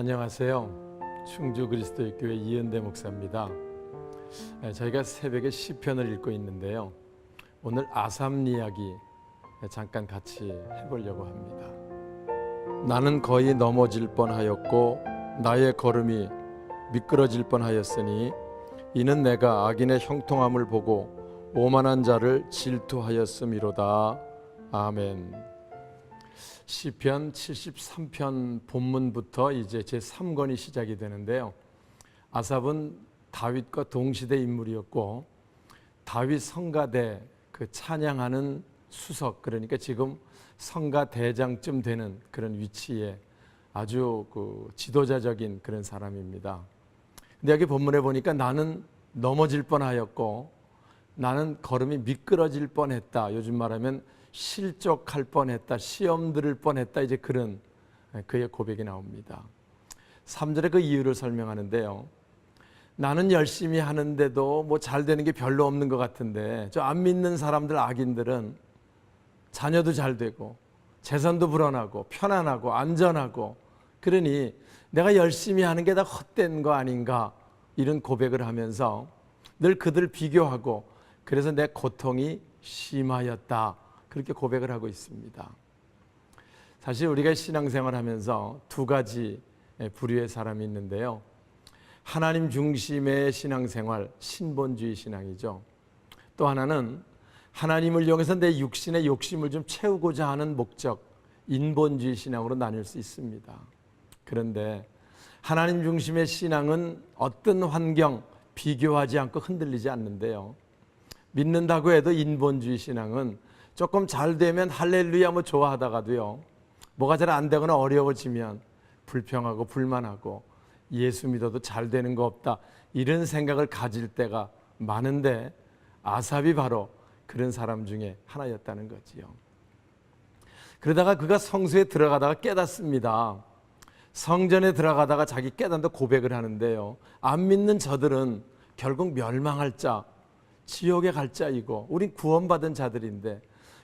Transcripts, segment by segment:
안녕하세요. 충주 그리스도의 교회 이은대 목사입니다. 에, 저희가 새벽에 시편을 읽고 있는데요. 오늘 아삼 이야기 잠깐 같이 해보려고 합니다. 나는 거의 넘어질 뻔하였고 나의 걸음이 미끄러질 뻔하였으니 이는 내가 악인의 형통함을 보고 오만한 자를 질투하였음이로다. 아멘. 시편 73편 본문부터 이제 제 3권이 시작이 되는데요. 아삽은 다윗과 동시대 인물이었고 다윗 성가대 그 찬양하는 수석 그러니까 지금 성가 대장쯤 되는 그런 위치에 아주 그 지도자적인 그런 사람입니다. 근데 여기 본문에 보니까 나는 넘어질 뻔하였고 나는 걸음이 미끄러질 뻔했다. 요즘 말하면 실족할 뻔했다. 시험 들을 뻔했다. 이제 그런 그의 고백이 나옵니다. 3절에 그 이유를 설명하는데요. 나는 열심히 하는데도 뭐 잘 되는 게 별로 없는 것 같은데 저 안 믿는 사람들 악인들은 자녀도 잘 되고 재산도 불어나고 편안하고 안전하고 그러니 내가 열심히 하는 게 다 헛된 거 아닌가 이런 고백을 하면서 늘 그들 비교하고 그래서 내 고통이 심하였다 그렇게 고백을 하고 있습니다. 사실 우리가 신앙생활 하면서 두 가지 부류의 사람이 있는데요. 하나님 중심의 신앙생활, 신본주의 신앙이죠. 또 하나는 하나님을 이용해서 내 육신의 욕심을 좀 채우고자 하는 목적, 인본주의 신앙으로 나뉠 수 있습니다. 그런데 하나님 중심의 신앙은 어떤 환경 비교하지 않고 흔들리지 않는데요. 믿는다고 해도 인본주의 신앙은 조금 잘 되면 할렐루야 뭐 좋아하다가도요. 뭐가 잘 안 되거나 어려워지면 불평하고 불만하고 예수 믿어도 잘 되는 거 없다. 이런 생각을 가질 때가 많은데 아삽이 바로 그런 사람 중에 하나였다는 거지요. 그러다가 그가 성소에 들어가다가 깨닫습니다. 성전에 들어가다가 자기 깨닫는 고백을 하는데요. 안 믿는 저들은 결국 멸망할 자, 지옥에 갈 자이고, 우린 구원받은 자들인데,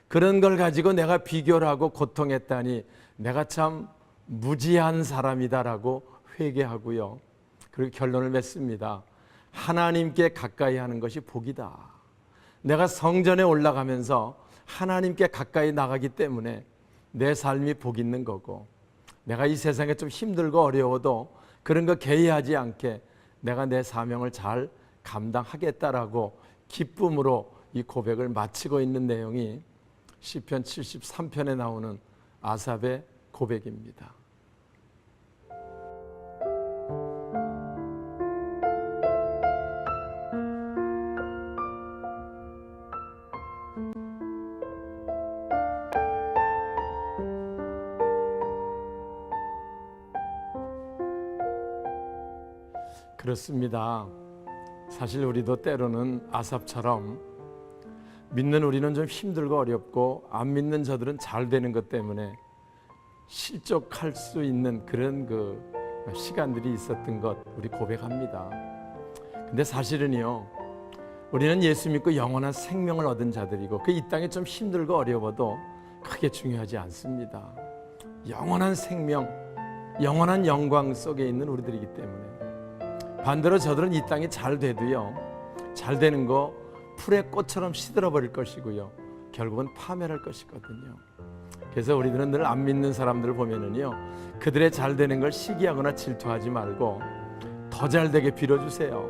그런 걸 가지고 내가 비교를 하고 고통했다니, 내가 참 무지한 사람이다라고 회개하고요. 그리고 결론을 맺습니다. 하나님께 가까이 하는 것이 복이다. 내가 성전에 올라가면서 하나님께 가까이 나가기 때문에 내 삶이 복 있는 거고, 내가 이 세상에 좀 힘들고 어려워도 그런 거 개의하지 않게 내가 내 사명을 잘 감당하겠다라고 기쁨으로 이 고백을 마치고 있는 내용이 시편 73편에 나오는 아삽의 고백입니다. 그렇습니다. 사실 우리도 때로는 아삽처럼 믿는 우리는 좀 힘들고 어렵고 안 믿는 저들은 잘 되는 것 때문에 실족할 수 있는 그런 그 시간들이 있었던 것 우리 고백합니다. 근데 사실은요. 우리는 예수 믿고 영원한 생명을 얻은 자들이고 그 이 땅에 좀 힘들고 어려워도 크게 중요하지 않습니다. 영원한 생명, 영원한 영광 속에 있는 우리들이기 때문에 반대로 저들은 이 땅이 잘 돼도요. 잘 되는 거 풀의 꽃처럼 시들어 버릴 것이고요. 결국은 파멸할 것이거든요. 그래서 우리들은 늘 안 믿는 사람들을 보면은요. 그들의 잘 되는 걸 시기하거나 질투하지 말고 더 잘 되게 빌어 주세요.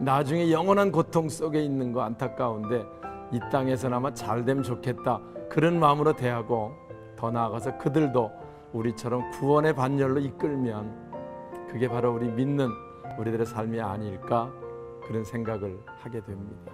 나중에 영원한 고통 속에 있는 거 안타까운데 이 땅에서나마 잘 되면 좋겠다. 그런 마음으로 대하고 더 나아가서 그들도 우리처럼 구원의 반열로 이끌면 그게 바로 우리 믿는 우리들의 삶이 아닐까 그런 생각을 하게 됩니다.